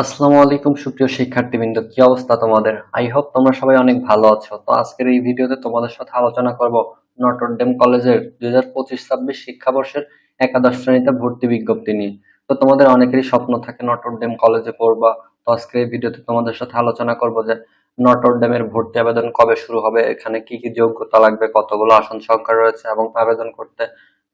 আসসালামু আলাইকুম, সুপ্রিয় শিক্ষার্থীবৃন্দ। কি অবস্থা তোমাদের? আই হোপ তোমরা সবাই অনেক ভালো আছো। তো আজকের এই ভিডিওতে তোমাদের সাথে আলোচনা করব নটরডেম কলেজের দুই হাজার পঁচিশ ছাব্বিশ শিক্ষাবর্ষের একাদশ শ্রেণীতে ভর্তি বিজ্ঞপ্তি নিয়ে। তো তোমাদের অনেকেরই স্বপ্ন থাকে নটরডেম কলেজে পড়বা। তো আজকের এই ভিডিওতে তোমাদের সাথে আলোচনা করব যে নটরডেমের ভর্তি আবেদন কবে শুরু হবে, এখানে কি কি যোগ্যতা লাগবে, কতগুলো আসন সংখ্যা রয়েছে এবং আবেদন করতে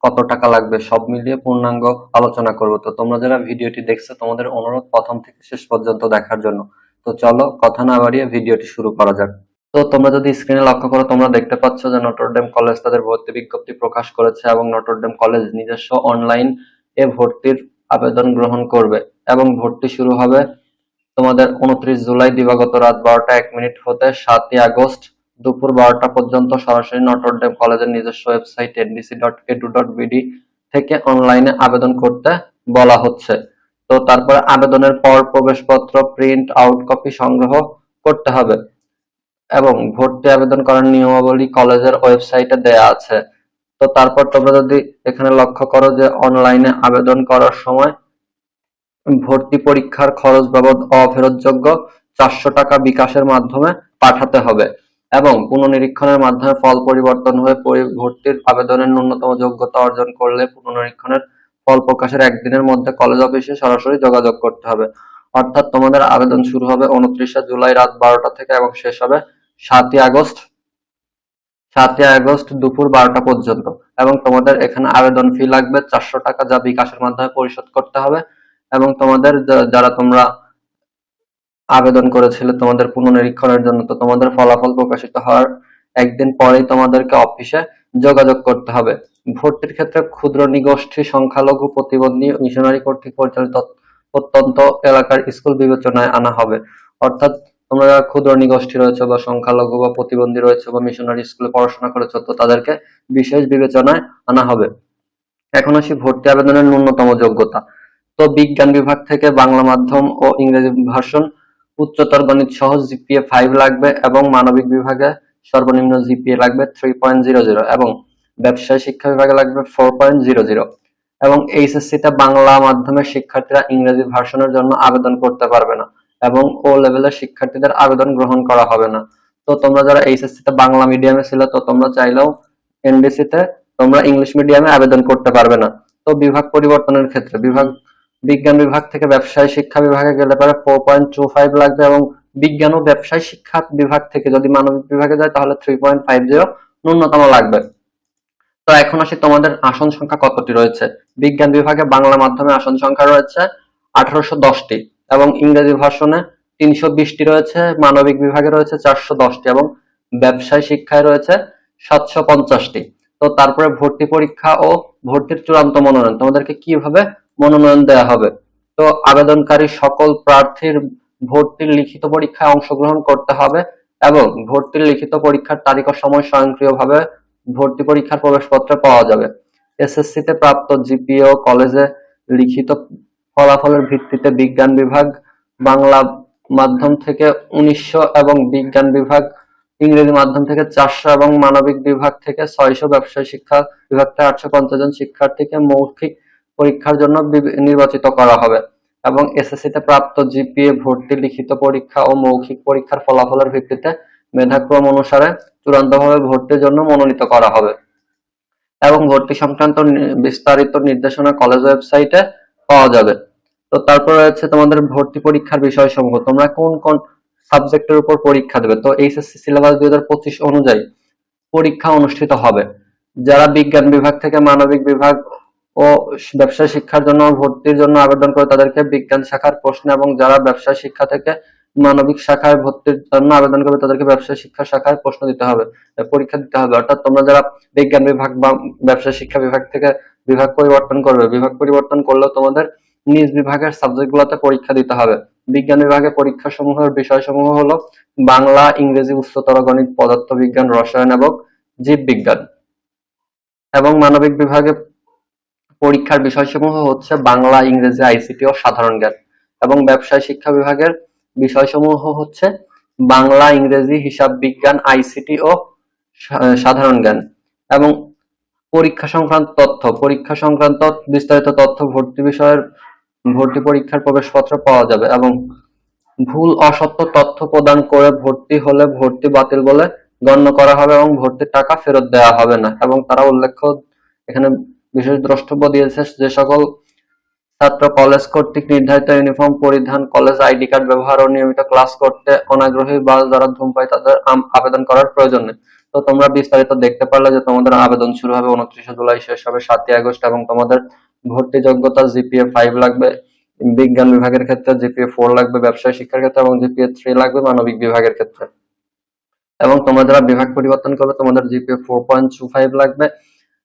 কত টাকা লাগবে সব মিলিয়ে পূর্ণাঙ্গ আলোচনা করব। তো তোমরা যারা ভিডিওটি দেখছ, তোমাদের অনুরোধ প্রথম থেকে শেষ পর্যন্ত দেখার জন্য। তো চলো কথা না বাড়িয়ে ভিডিওটি শুরু করা যাক। তো তোমরা যদি স্ক্রিনে লক্ষ্য করো, তোমরা দেখতে পাচ্ছ যে নটরডেম কলেজ তাদের ভর্তি বিজ্ঞপ্তি প্রকাশ করেছে এবং নটরডেম কলেজ নিজস্ব অনলাইন এ ভর্তির আবেদন গ্রহণ করবে এবং ভর্তি শুরু হবে তোমাদের উনত্রিশ জুলাই দিবাগত রাত বারোটা এক মিনিট হতে সাতই আগস্ট। দুপুর বারোটা পর্যন্ত সরাসরি নটরডেম কলেজের নিজস্ব website NDC dot edu dot BD থেকে অনলাইনে আবেদন করতে বলা হচ্ছে। তো তারপরে আবেদনের পর প্রবেশপত্র প্রিন্ট আউট কপি সংগ্রহ করতে হবে এবং ভর্তি আবেদন করার নিয়মাবলী কলেজের ওয়েবসাইটে দেয়া আছে। তো তারপর তোমরা যদি এখানে লক্ষ্য করো যে অনলাইনে আবেদন করার সময় ভর্তি পরীক্ষার খরচ বাবদ অফেরতযোগ্য চারশো টাকা বিকাশের মাধ্যমে পাঠাতে হবে। এবং পুনঃনিরীক্ষণের মাধ্যমে ফল পরিবর্তন হয়ে ভর্তির আবেদনের ন্যূনতম যোগ্যতা অর্জন করলে পুনঃনিরীক্ষণের ফল প্রকাশের একদিনের মধ্যে কলেজ অফিসে সরাসরি যোগাযোগ করতে হবে। অর্থাৎ তোমাদের আবেদন শুরু হবে উনত্রিশে জুলাই রাত বারোটা থেকে এবং শেষ হবে সাতই আগস্ট। সাতই আগস্ট দুপুর বারোটা পর্যন্ত। এবং তোমাদের এখানে আবেদন ফি লাগবে চারশো টাকা যা বিকাশের মাধ্যমে পরিশোধ করতে হবে। এবং তোমাদের যারা তোমরা আবেদন করেছিলে তোমাদের পুনঃনিরীক্ষণের জন্য, তো তোমাদের ফলাফল প্রকাশিত হওয়ার একদিন পরেই তোমাদেরকে অফিসে যোগাযোগ করতে হবে। ভর্তির ক্ষেত্রে ক্ষুদ্র নিগোষ্ঠী, সংখ্যালঘু, প্রতিবন্ধী, মিশনারি কর্তৃক পরিচালিত প্রত্যন্ত এলাকার স্কুল বিবেচনায় আনা হবে। অর্থাৎ তোমরা যারা ক্ষুদ্র নিগোষ্ঠী রয়েছে বা সংখ্যালঘু বা প্রতিবন্ধী রয়েছে বা মিশনারি স্কুলে পড়াশোনা করেছ, তো তাদেরকে বিশেষ বিবেচনায় আনা হবে। এখন আসি ভর্তি আবেদনের ন্যূনতম যোগ্যতা। তো বিজ্ঞান বিভাগ থেকে বাংলা মাধ্যম ও ইংরেজি ভার্সন উচ্চতর গণিত সহ জিপিএ ফাইভ লাগবে এবং মানবিক বিভাগে সর্বনিম্ন জিপিএ লাগবে থ্রি এবং ব্যবসায় শিক্ষা বিভাগে লাগবে ফোর এবং এইচএসসি তে বাংলা মাধ্যমের শিক্ষার্থীরা ইংরেজি ভার্সনের জন্য আবেদন করতে পারবে না এবং ও লেভেলের শিক্ষার্থীদের আবেদন গ্রহণ করা হবে না। তো তোমরা যারা এইচএসসি তে বাংলা মিডিয়ামে ছিল, তো তোমরা চাইলেও এনডিসি তে তোমরা ইংলিশ মিডিয়ামে আবেদন করতে পারবে না। তো বিভাগ পরিবর্তনের ক্ষেত্রে, বিভাগ বিজ্ঞান বিভাগ থেকে ব্যবসায় শিক্ষা বিভাগে গেলে পরে ফোর পয়েন্ট টু ফাইভ লাগবে এবং বিজ্ঞান ও ব্যবসায় শিক্ষা বিভাগ থেকে যদি মানবিক বিভাগে যায়, তাহলে থ্রি পয়েন্ট ফাইভ জিরো ন্যূনতম লাগবে। তো এখন আসি তোমাদের আসন সংখ্যা কতটি রয়েছে? বিজ্ঞান বিভাগে বাংলা মাধ্যমে আসন সংখ্যা রয়েছে আঠারোশো দশটি এবং ইংরেজি ভাষণে তিনশো বিশটি রয়েছে, মানবিক বিভাগে রয়েছে চারশো দশটি এবং ব্যবসায় শিক্ষায় রয়েছে সাতশো পঞ্চাশটি। তো তারপরে ভর্তি পরীক্ষা ও ভর্তির চূড়ান্ত মনোনয়ন, তোমাদেরকে কীভাবে মনোনয়ন দেওয়া হবে। তো আবেদনকারী সকল প্রার্থীর ভর্তির লিখিত পরীক্ষায় অংশগ্রহণ করতে হবে এবং ভর্তির লিখিত পরীক্ষার তারিখ ও সময় স্বয়ংক্রিয়ভাবে ভর্তি পরীক্ষার প্রবেশপত্র পাওয়া যাবে। এসএসসি তে প্রাপ্ত জিপিও কলেজে লিখিত ফলাফলের ভিত্তিতে বিজ্ঞান বিভাগ, বাংলা মাধ্যম থেকে উনিশশো এবং বিজ্ঞান বিভাগ, ইংরেজি মাধ্যম থেকে চারশো এবং মানবিক বিভাগ থেকে ছয়শো ব্যবসায় শিক্ষা বিভাগ থেকে আটশো পঞ্চাশ জন শিক্ষার্থীকে মৌখিক পরীক্ষার জন্য নির্বাচিত করা হবে। এবং এসএসসি তে প্রাপ্ত জিপিএ ভর্তি লিখিত পরীক্ষা ও মৌখিক পরীক্ষার ফলাফলের ভিত্তিতে মেধাক্রম অনুসারে চূড়ান্তভাবে ভর্তির জন্য মনোনীত করা হবে। এবং ভর্তি সংক্রান্ত বিস্তারিত নির্দেশনা কলেজ ওয়েবসাইটে পাওয়া যাবে। তো তারপর রয়েছে তোমাদের ভর্তি পরীক্ষার বিষয় বিষয়সমূহ। তোমরা কোন কোন সাবজেক্টের উপর পরীক্ষা দেবে? তো এইচএসসি সিলেবাস দুই হাজার পঁচিশ অনুযায়ী পরীক্ষা অনুষ্ঠিত হবে। যারা বিজ্ঞান বিভাগ থেকে মানবিক বিভাগ ও ব্যবসায় শিক্ষার জন্য ভর্তির জন্য আবেদন করে তাদেরকে বিজ্ঞান শাখার প্রশ্ন এবং যারা ব্যবসায় শিক্ষা থেকে মানবিক শাখায় ভর্তির জন্য আবেদন করবে, তাদেরকে ব্যবসায় শিক্ষা শাখায় প্রশ্ন দিতে হবে পরীক্ষা দিতে হবে। অর্থাৎ তোমরা যারা বিজ্ঞান বিভাগ বা ব্যবসায় শিক্ষা বিভাগ থেকে বিভাগ পরিবর্তন করবে, বিভাগ পরিবর্তন করলেও তোমাদের নিজ বিভাগের সাবজেক্ট গুলোতে পরীক্ষা দিতে হবে। বিজ্ঞান বিভাগে পরীক্ষা সমূহের বিষয় সমূহ হলো বাংলা, ইংরেজি, উচ্চতর গণিত পদার্থ বিজ্ঞান রসায়ন এবং জীববিজ্ঞান এবং মানবিক বিভাগে পরীক্ষার বিষয়সমূহ হচ্ছে বাংলা, ইংরেজি, আইসিটি ও সাধারণ জ্ঞান। এবং ব্যবসায় শিক্ষা বিভাগের বিষয়সমূহ হচ্ছে বাংলা, ইংরেজি, হিসাব বিজ্ঞান, আইসিটি ও সাধারণ জ্ঞান। এবং পরীক্ষা সংক্রান্ত তথ্য, পরীক্ষা সংক্রান্ত বিস্তারিত তথ্য ভর্তি বিষয়ের, ভর্তি পরীক্ষার প্রবেশপত্র পাওয়া যাবে এবং ভুল, অসত্য তথ্য প্রদান করে ভর্তি হলে ভর্তি বাতিল বলে গণ্য করা হবে এবং ভর্তির টাকা ফেরত দেওয়া হবে না। এবং তারা উল্লেখ্য এখানে বিশেষ দ্রষ্টব্য দিয়েছে যে সকল ছাত্র কলেজ কর্তৃক নির্ধারিত ইউনিফর্ম পরিধান কলেজ আইডি কার্ড ব্যবহার ও নিয়মিত ক্লাস করতে অনাগ্রহী বা যারা ধূমপাই তাদের আবেদন করার প্রয়োজন নেই। তো তোমরা বিস্তারিত দেখতে পারলে যে তোমাদের আবেদন শুরু হবে উনত্রিশে জুলাই, শেষ হবে সাতই আগস্ট এবং তোমাদের ভর্তি যোগ্যতা জিপিএ ফাইভ লাগবে, বিজ্ঞান বিভাগের ক্ষেত্রে জিপিএ ফোর লাগবে, ব্যবসায় শিক্ষার ক্ষেত্রে এবং জিপিএ থ্রি লাগবে মানবিক বিভাগের ক্ষেত্রে। এবং তোমরা যারা বিভাগ পরিবর্তন করবে, তোমাদের GPA four point two five লাগবে।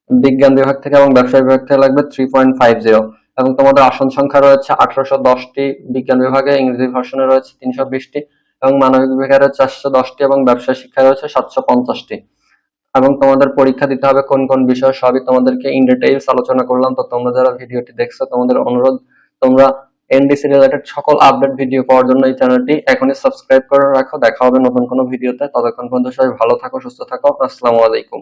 বিজ্ঞান বিভাগ থেকে এবং ব্যবসায় বিভাগ থেকে লাগবে থ্রি পয়েন্ট ফাইভ জিরো এবং তোমাদের আসন সংখ্যা রয়েছে আঠারোশো দশটি, বিজ্ঞান বিভাগে ইংরেজি ভার্সনে রয়েছে তিনশো বিশটি, এবং মানবিক বিভাগে রয়েছে চারশো দশটি, এবং ব্যবসায় শিক্ষায় রয়েছে সাতশো পঞ্চাশটি। এবং তোমাদের পরীক্ষা দিতে হবে কোন কোন বিষয় সবই তোমাদেরকে ইন ডিটেইলস আলোচনা করলাম। তো তোমরা যারা ভিডিওটি দেখছ, তোমাদের অনুরোধ, তোমরা এনডিসি রিলেটেড সকল আপডেট ভিডিও পাওয়ার জন্য এই চ্যানেলটি এখনই সাবস্ক্রাইব করে রাখো। দেখা হবে নতুন কোনো ভিডিওতে ততক্ষণ পর্যন্ত সবাই ভালো থাকো, সুস্থ থাকো। আসসালামু আলাইকুম।